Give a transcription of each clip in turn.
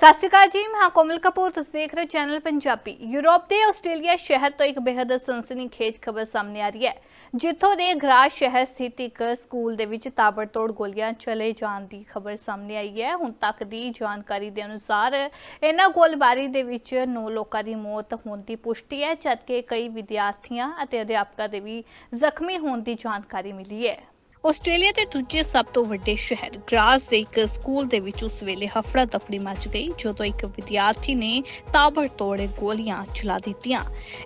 ਸਤਿ ਸ਼੍ਰੀ ਅਕਾਲ ਜੀ, ਮੈਂ ਕੋਮਲ ਕਪੂਰ, ਤੁਸੀਂ ਦੇਖ ਰਹੇ ਹੋ ਚੈਨਲ ਪੰਜਾਬੀ। ਯੂਰਪ ਦੇ ਆਸਟ੍ਰੇਲੀਆ ਸ਼ਹਿਰ ਤੋਂ ਇੱਕ ਬੇहद ਸਨਸਨੀਖੇਜ ਖਬਰ ਸਾਹਮਣੇ ਆ ਰਹੀ ਹੈ, ਜਿੱਥੋਂ ਦੇ ਗਰਾਸ ਸ਼ਹਿਰ ਸਥਿਤ ਇੱਕ ਸਕੂਲ ਦੇ ਵਿੱਚ ਤਾਬੜਤੋੜ ਗੋਲੀਆਂ ਚਲੇ ਜਾਣ ਦੀ ਖਬਰ ਸਾਹਮਣੇ ਆਈ ਹੈ। ਹੁਣ ਤੱਕ ਦੀ ਜਾਣਕਾਰੀ ਦੇ ਅਨੁਸਾਰ ਇਹਨਾਂ ਗੋਲੀਬਾਰੀ ਦੇ ਵਿੱਚ 9 ਲੋਕਾਂ ਦੀ ਮੌਤ ਹੋਣ ਦੀ ਪੁਸ਼ਟੀ ਹੈ, ਜਦਕਿ ਕਈ ਵਿਦਿਆਰਥੀਆਂ ਅਤੇ ਅਧਿਆਪਕਾਂ ਦੇ ਵੀ ਜ਼ਖਮੀ ਹੋਣ ਦੀ ਜਾਣਕਾਰੀ ਮਿਲੀ ਹੈ। ਆਸਟ੍ਰੇਲੀਆ ਦੇ ਦੂਜੇ ਸਭ ਤੋਂ ਵੱਡੇ ਸ਼ਹਿਰ ਗ੍ਰਾਸ ਦੇ ਇੱਕ ਸਕੂਲ ਦੇ ਵਿੱਚ ਉਸ ਵੇਲੇ ਹਫੜਾ ਦਫੜੀ ਮਚ ਗਈ, ਜਦੋਂ ਇੱਕ ਵਿਦਿਆਰਥੀ ਨੇ ਤਾਬੜਤੋੜ ਗੋਲੀਆਂ ਚਲਾ ਦਿੱਤੀਆਂ।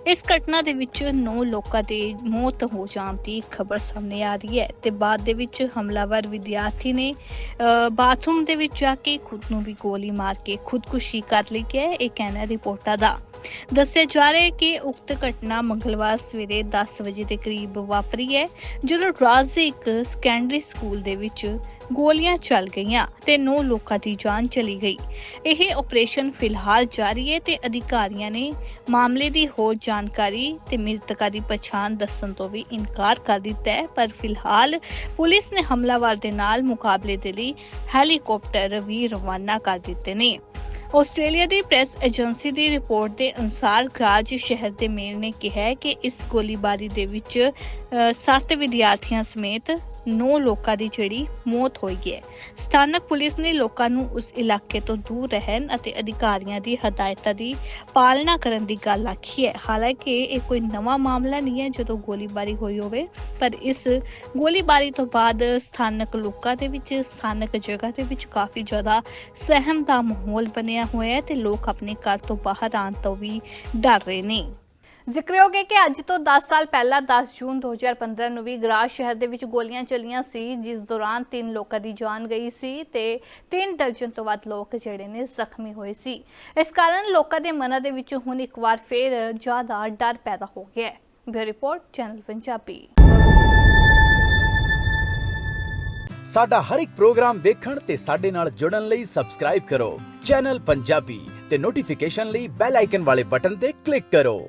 ਇਸ ਘਟਨਾ ਦੇ ਵਿੱਚ 9 ਲੋਕਾਂ ਦੀ ਮੌਤ ਹੋ ਜਾਣ ਦੀ ਖਬਰ ਸਾਹਮਣੇ ਆ ਰਹੀ ਹੈ ਤੇ ਬਾਅਦ ਦੇ ਵਿੱਚ ਹਮਲਾਵਰ ਵਿਦਿਆਰਥੀ ਨੇ ਬਾਥਰੂਮ ਦੇ ਵਿੱਚ ਜਾ ਕੇ ਖੁਦ ਨੂੰ ਵੀ ਗੋਲੀ ਮਾਰ ਕੇ ਖੁਦਕੁਸ਼ੀ ਕਰ ਲਈ ਹੈ, ਇਹ ਕਹਿਣਾ ਰਿਪੋਰਟਾਂ ਦਾ। ਦੱਸਿਆ ਜਾ ਰਿਹਾ ਹੈ ਕਿ ਉਕਤ ਘਟਨਾ ਮੰਗਲਵਾਰ ਸਵੇਰੇ 10 ਵਜੇ ਦੇ ਕਰੀਬ ਵਾਪਰੀ ਹੈ, ਜਦੋਂ ਰਾਜ ਦੇ ਇੱਕ ਸੈਕੰਡਰੀ ਸਕੂਲ ਦੇ ਵਿੱਚ ਗੋਲੀਆਂ ਚੱਲ ਗਈਆਂ ਤੇ 9 ਲੋਕਾਂ ਦੀ ਜਾਨ ਚਲੀ ਗਈ। ਇਹ ਆਪਰੇਸ਼ਨ ਫਿਲਹਾਲ ਜਾਰੀ ਹੈ ਤੇ ਅਧਿਕਾਰੀਆਂ ਨੇ ਮਾਮਲੇ ਦੀ ਹੋਰ ਜਾਣਕਾਰੀ ਤੇ ਮ੍ਰਿਤਕਾਂ ਦੀ ਪਛਾਣ ਦੱਸਣ ਤੋਂ ਵੀ ਇਨਕਾਰ ਕਰ ਦਿੱਤਾ ਹੈ, ਪਰ ਫਿਲਹਾਲ ਪੁਲਿਸ ਨੇ ਹਮਲਾਵਰ ਦੇ ਨਾਲ ਮੁਕਾਬਲੇ ਦੇ ਲਈ ਹੈਲੀਕਾਪਟਰ ਵੀ ਰਵਾਨਾ ਕਰ ਦਿੱਤੇ ਨੇ। ਆਸਟ੍ਰੇਲੀਆ ਦੀ ਪ੍ਰੈਸ ਏਜੰਸੀ ਦੀ ਰਿਪੋਰਟ ਦੇ ਅਨੁਸਾਰ ਗਰਾਜ ਸ਼ਹਿਰ ਦੇ ਮੇਅਰ ਨੇ ਕਿਹਾ ਕਿ ਇਸ ਗੋਲੀਬਾਰੀ ਦੇ ਵਿੱਚ 7 ਵਿਦਿਆਰਥੀਆਂ ਸਮੇਤ 9 ਲੋਕਾਂ ਦੀ ਜਿਹੜੀ ਮੌਤ ਹੋਈ ਹੈ। ਸਥਾਨਕ ਪੁਲਿਸ ਨੇ ਲੋਕਾਂ ਨੂੰ ਉਸ ਇਲਾਕੇ ਤੋਂ ਦੂਰ ਰਹਿਣ ਅਤੇ ਅਧਿਕਾਰੀਆਂ ਦੀ ਹਦਾਇਤਾਂ ਦੀ ਪਾਲਣਾ ਕਰਨ ਦੀ ਗੱਲ ਆਖੀ ਹੈ। ਹਾਲਾਂਕਿ ਇਹ ਕੋਈ ਨਵਾਂ ਮਾਮਲਾ ਨਹੀਂ ਹੈ, ਜਦੋਂ ਗੋਲੀਬਾਰੀ ਹੋਈ ਹੋਵੇ, ਪਰ ਇਸ ਗੋਲੀਬਾਰੀ ਤੋਂ ਬਾਅਦ ਸਥਾਨਕ ਲੋਕਾਂ ਦੇ ਵਿੱਚ, ਸਥਾਨਕ ਜਗ੍ਹਾ ਦੇ ਵਿੱਚ ਕਾਫੀ ਜ਼ਿਆਦਾ ਸਹਿਮ ਦਾ ਮਾਹੌਲ ਬਣਿਆ ਹੋਇਆ ਹੈ ਤੇ ਲੋਕ ਆਪਣੇ ਘਰ ਤੋਂ ਬਾਹਰ ਆਉਣ ਤੋਂ ਵੀ ਡਰ ਰਹੇ ਨੇ। ਜ਼ਿਕਰਯੋਗ ਹੈ ਕਿ ਅੱਜ ਤੋਂ 10 ਸਾਲ ਪਹਿਲਾਂ 10 ਜੂਨ 2015 ਨੂੰ ਵੀ ਗਰਾਜ ਸ਼ਹਿਰ ਦੇ ਵਿੱਚ ਗੋਲੀਆਂ ਚੱਲੀਆਂ ਸੀ, ਜਿਸ ਦੌਰਾਨ ਤਿੰਨ ਲੋਕਾਂ ਦੀ ਜਾਨ ਗਈ ਸੀ ਤੇ 3 ਦਰਜਨ ਤੋਂ ਵੱਧ ਲੋਕ ਜਿਹੜੇ ਨੇ ਜ਼ਖਮੀ ਹੋਏ ਸੀ। ਇਸ ਕਾਰਨ ਲੋਕਾਂ ਦੇ ਮਨਾਂ ਦੇ ਵਿੱਚ ਹੁਣ ਇੱਕ ਵਾਰ ਫੇਰ ਜ਼ਿਆਦਾ ਡਰ ਪੈਦਾ ਹੋ ਗਿਆ ਹੈ। Bureau report, channel Punjabi. ਸਾਡਾ ਹਰ ਇੱਕ ਪ੍ਰੋਗਰਾਮ ਦੇਖਣ ਤੇ ਸਾਡੇ ਨਾਲ ਜੁੜਨ ਲਈ ਸਬਸਕ੍ਰਾਈਬ ਕਰੋ। ਚੈਨਲ ਪੰਜਾਬੀ ਤੇ ਨੋਟੀਫਿਕੇਸ਼ਨ ਲਈ ਬੈਲ ਆਈਕਨ ਵਾਲੇ ਬਟਨ ਤੇ ਕਲਿੱਕ ਕਰੋ।